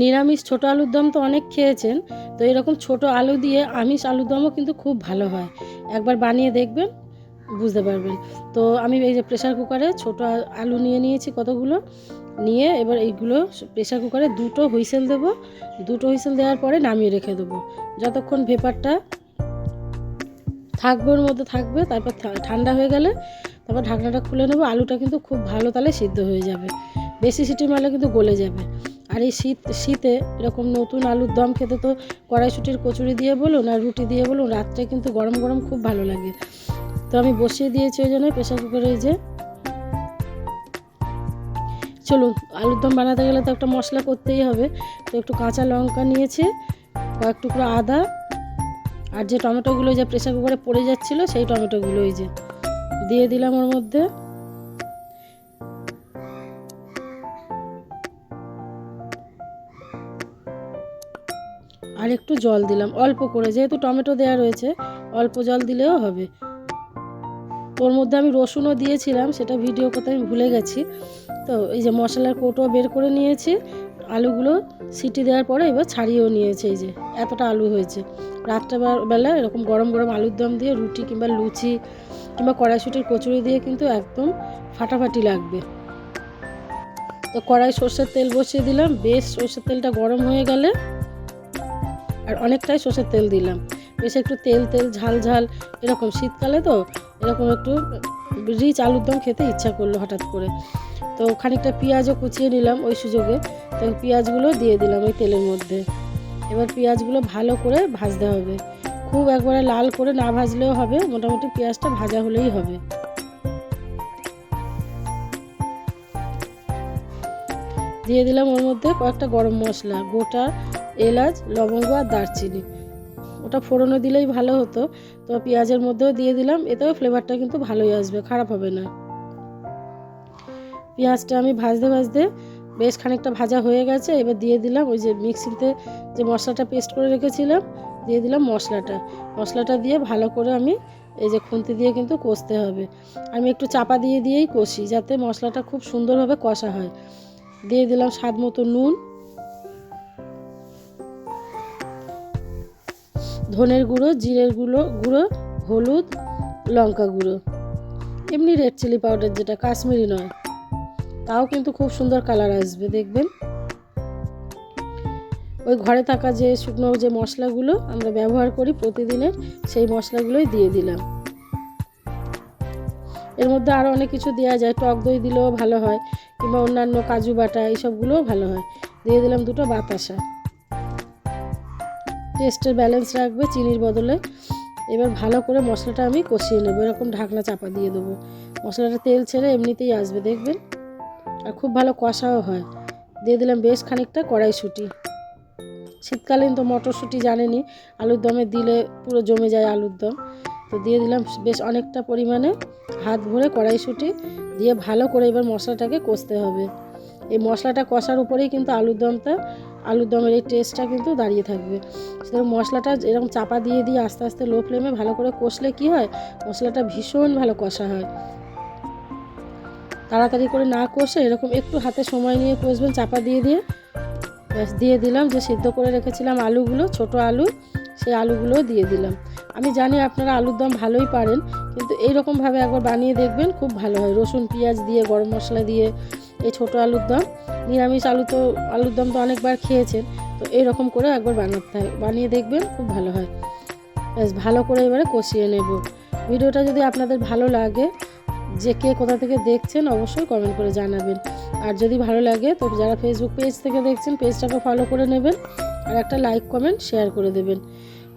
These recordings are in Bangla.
নিরামিষ ছোট আলুর দম তো অনেক খেয়েছেন, তো এরকম ছোট আলু দিয়ে আমিষ আলুর দমও কিন্তু খুব ভালো হয়। একবার বানিয়ে দেখবেন, বুঝতে পারবেন। তো আমি এই যে প্রেশার কুকারে ছোট আলু নিয়ে নিয়েছি কতগুলো, নিয়ে এবার এইগুলো প্রেশার কুকারে দুটো হুইসেল দেবো। দুটো হুইসেল দেওয়ার পরে নামিয়ে রেখে দেবো। যতক্ষণ ভেপারটা থাকবে ওর মধ্যে থাকবে, তারপর ঠান্ডা হয়ে গেলে তারপর ঢাকনাটা খুলে নেব। আলুটা কিন্তু খুব ভালো তালে সিদ্ধ হয়ে যাবে। বেশি সিটি মারলে কিন্তু গলে যাবে। আর এই শীত, শীতে এরকম নতুন আলুর দম খেতে তো কড়াইশুটির কচুরি দিয়ে বলুন আর রুটি দিয়ে বলুন, রাত্রে কিন্তু গরম গরম খুব ভালো লাগে। তো আমি বসিয়ে দিয়েছি ওই জন্য প্রেশার কুকারে যে। চলুন, আলুর দম বানাতে গেলে তো একটা মশলা করতেই হবে। তো একটু কাঁচা লঙ্কা নিয়েছি, কয়েক টুকরো আদা, আর যে টমেটোগুলো যে প্রেশার কুকারে পড়ে যাচ্ছিল সেই টমেটোগুলো ওই যে দিয়ে দিলাম ওর মধ্যে। আর একটু জল দিলাম, অল্প করে, যেহেতু টমেটো দেওয়া রয়েছে, অল্প জল দিলেও হবে। ওর মধ্যে আমি রসুনও দিয়েছিলাম, সেটা ভিডিও করতে আমি ভুলে গেছি। তো এই যে মশলার কৌটো বের করে নিয়েছি, আলুগুলো সিটি দেওয়ার পরে এবার ছাড়িয়েও নিয়েছে, এই যে এতটা আলু হয়েছে। রাত্রে বেলা এরকম গরম গরম আলুর দম দিয়ে রুটি কিংবা লুচি কিংবা কড়াইশুটির কচুরি দিয়ে কিন্তু একদম ফাটাফাটি লাগবে। তো কড়াই সর্ষের তেল বসিয়ে দিলাম, বেশ সর্ষের তেলটা গরম হয়ে গেলে আর অনেকটাই সর্ষের তেল দিলাম। বেশ একটু তেল তেল, ঝাল ঝাল, এরকম শীতকালে তো এরকম একটু রিচ আলুর দম খেতে ইচ্ছা করল হঠাৎ করে। তো খানিকটা পেঁয়াজও কুচিয়ে নিলাম ওই সুযোগে। তো পেঁয়াজগুলো দিয়ে দিলাম ওই তেলের মধ্যে। এবার পেঁয়াজগুলো ভালো করে ভাজতে হবে। খুব একবারে লাল করে না ভাজলেও হবে, মোটামুটি পেঁয়াজটা ভাজা হলেই হবে। দিয়ে দিলাম ওর মধ্যে কয়েকটা গরম মশলা, গোটা এলাচ, লবঙ্গ আর দারচিনি। ওটা ফোড়নে দিলেই ভালো হতো। তো পেঁয়াজের মধ্যেও দিয়ে দিলাম। এতেও ফ্লেভারটা কিন্তু ভালোই আসবে, খারাপ হবে না। পেঁয়াজটা আমি ভাজতে ভাজতে বেশ খানিকটা ভাজা হয়ে গেছে। এবার দিয়ে দিলাম ওই যে মিক্সিতে যে মশলাটা পেস্ট করে রেখেছিলাম, দিয়ে দিলাম মশলাটা। মশলাটা দিয়ে ভালো করে আমি এই যে খুন্তি দিয়ে কিন্তু কষতে হবে। আমি একটু চাপা দিয়ে দিয়েই কষি, যাতে মশলাটা খুব সুন্দরভাবে কষা হয়। দিয়ে দিলাম স্বাদ মতো নুন। ধনের গুঁড়ো, জিরের গুঁড়ো গুঁড়ো, হলুদ, লঙ্কা গুঁড়ো। এমনি রেড চিলি পাউডার যেটা, কাশ্মীরি নয়। তাও কিন্তু খুব সুন্দর কালার আসবে, দেখবেন। ওই ঘরে থাকা যে শুকনো যে মশলাগুলো আমরা ব্যবহার করি প্রতিদিনের, সেই মশলাগুলোই দিয়ে দিলাম। এর মধ্যে আরও অনেক কিছু দেওয়া যায়। টক দই দিলেও ভালো হয়, কিংবা অন্যান্য কাজু বাটা, এইসবগুলোও ভালো হয়। দিয়ে দিলাম দুটো বাতাসা। টেস্টের ব্যালেন্স রাখবে চিনির বদলে। এবার ভালো করে মশলাটা আমি কষিয়ে নেব। এরকম ঢাকনা চাপা দিয়ে দেবো। মশলাটা তেল ছেড়ে এমনিতেই আসবে, দেখবেন? আর খুব ভালো কষাও হয়। দিয়ে দিলাম বেশ খানিকটা কড়াইশুঁটি। শীতকালীন তো মটরশুঁটি জানেনি আলুর দমে দিলে পুরো জমে যায় আলুর দম। তো দিয়ে দিলাম বেশ অনেকটা পরিমাণে হাত ভরে কড়াইশুঁটি দিয়ে ভালো করে এবার মশলাটাকে কষতে হবে। এই মশলাটা কষার উপরেই কিন্তু আলুর দমটা আলুর দমের এই টেস্টটা কিন্তু দাঁড়িয়ে থাকবে। সেরকম মশলাটা এরকম চাপা দিয়ে দিয়ে আস্তে আস্তে লো ফ্লেমে ভালো করে কষলে কি হয়? মশলাটা ভীষণ ভালো কষা হয়। তাড়াতাড়ি করে না কষে এরকম একটু হাতে সময় নিয়ে কষবেন, চাপা দিয়ে দিয়ে। ব্যাস, দিয়ে দিলাম, যে সিদ্ধ করে রেখেছিলাম আলুগুলো, ছোট আলু, সেই আলুগুলো দিয়ে দিলাম। আমি জানি আপনারা আলুর দম ভালোই পারেন, কিন্তু এইরকমভাবে একবার বানিয়ে দেখবেন, খুব ভালো হয়। রসুন, পেঁয়াজ দিয়ে, গরম মশলা দিয়ে এই ছোট আলুর দম। নিরামিষ আলু তো, আলুর দম তো অনেকবার খেয়েছেন। তো এইরকম করে একবার বানাতে হয়। বানিয়ে দেখবেন খুব ভালো হয়। ব্যাস ভালো করে এবারে কষিয়ে নেব। ভিডিওটা যদি আপনাদের ভালো লাগে, যে কে কোথা থেকে দেখছেন, অবশ্যই কমেন্ট করে জানাবেন। আর যদি ভালো লাগে, তো যারা ফেসবুক পেজ থেকে দেখছেন পেজটাকে ফলো করে নেবেন। আর একটা লাইক কমেন্ট শেয়ার করে দেবেন।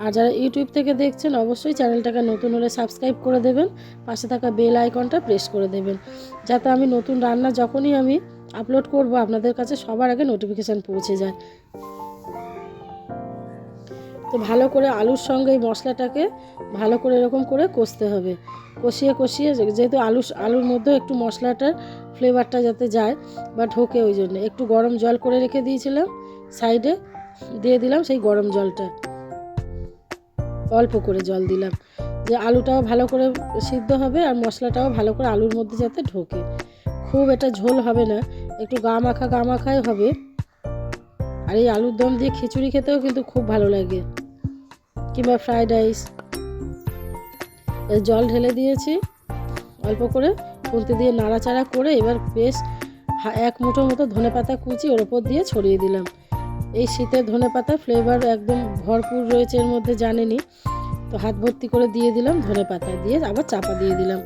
আর যারা ইউটিউব থেকে দেখছেন, অবশ্যই চ্যানেলটাকে নতুন হলে সাবস্ক্রাইব করে দেবেন, পাশে থাকা বেল আইকনটা প্রেস করে দেবেন, যাতে আমি নতুন রান্না যখনই আমি আপলোড করব, আপনাদের কাছে সবার আগে নোটিফিকেশান পৌঁছে যায়। তো ভালো করে আলুর সঙ্গে এই মশলাটাকে ভালো করে এরকম করে কষতে হবে। কষিয়ে কষিয়ে যেহেতু আলু, আলুর মধ্যেও একটু মশলাটার ফ্লেভারটা যাতে যায় বা ঢোকে ওই জন্য। একটু গরম জল করে রেখে দিয়েছিলাম সাইডে দিয়ে দিলাম সেই গরম জলটা। অল্প করে জল দিলাম। যে আলুটাও ভালো করে সিদ্ধ হবে আর মশলাটাও ভালো করে আলুর মধ্যে যাতে ঢোকে। খুব এটা ঝোল হবে না, একটু গা মাখা গা মাখাই হবে। আর এই আলুর দম দিয়ে খিচুড়ি খেতেও কিন্তু খুব ভালো লাগে। কিংবা ফ্রাইড রাইস। জল ঢেলে দিয়েছি, অল্প করে খুন্তি দিয়ে নাড়াচাড়া করে এবার বেশ এক মুঠোর মতো ধনে পাতা কুচি ওর ওপর দিয়ে ছড়িয়ে দিলাম। এই শীতের ধনে পাতা ফ্লেভার একদম ভরপুর রয়েছে, এর মধ্যে জানেনি। তো হাত ভর্তি করে দিয়ে দিলাম ধনে পাতা দিয়ে, আবার চাপা দিয়ে দিলাম।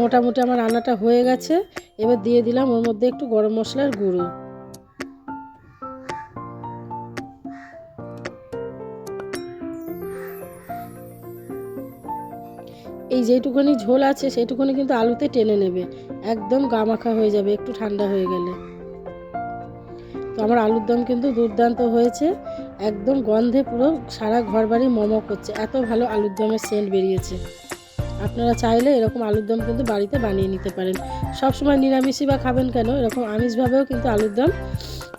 মোটামুটি আমার রান্নাটা হয়ে গেছে। এবার দিয়ে দিলাম ওর মধ্যে একটু গরম মশলার গুঁড়ো। এই যেটুকুনি ঝোল আছে সেইটুকুনি কিন্তু আলুতে টেনে নেবে। একদম গামাখা হয়ে যাবে, একটু ঠান্ডা হয়ে গেলে। তো আমার আলুর দম কিন্তু দুর্দান্ত হয়েছে। একদম গন্ধে পুরো সারা ঘর বাড়ি মমক করছে। এত ভালো আলুর দমের সেন্ট বেরিয়েছে। আপনারা চাইলে এরকম আলুর দম কিন্তু বাড়িতে বানিয়ে নিতে পারেন। সবসময় নিরামিষই বা খাবেন কেন? এরকম আমিষভাবেও কিন্তু আলুর দম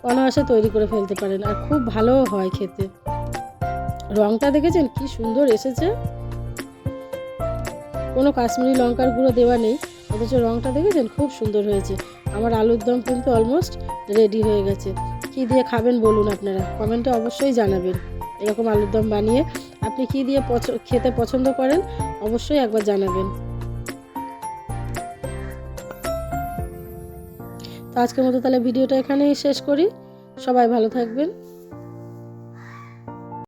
অনায়াসে তৈরি করে ফেলতে পারেন। আর খুব ভালোও হয় খেতে। রংটা দেখেছেন? কি সুন্দর এসেছে। কোনো কাশ্মীরি লঙ্কার গুঁড়ো দেওয়া নেই। অথচ রঙটা দেখেছেন? খুব সুন্দর হয়েছে। আমার আলুর দম কিন্তু অলমোস্ট রেডি হয়ে গেছে। কি দিয়ে খাবেন বলুন আপনারা? কমেন্টে অবশ্যই জানাবেন। এরকম আলুর দম বানিয়ে আপনি কি দিয়ে খেতে পছন্দ করেন, অবশ্যই একবার জানাবেন। তো আজকের মতো তাহলে ভিডিওটা এখানেই শেষ করি। সবাই ভালো থাকবেন।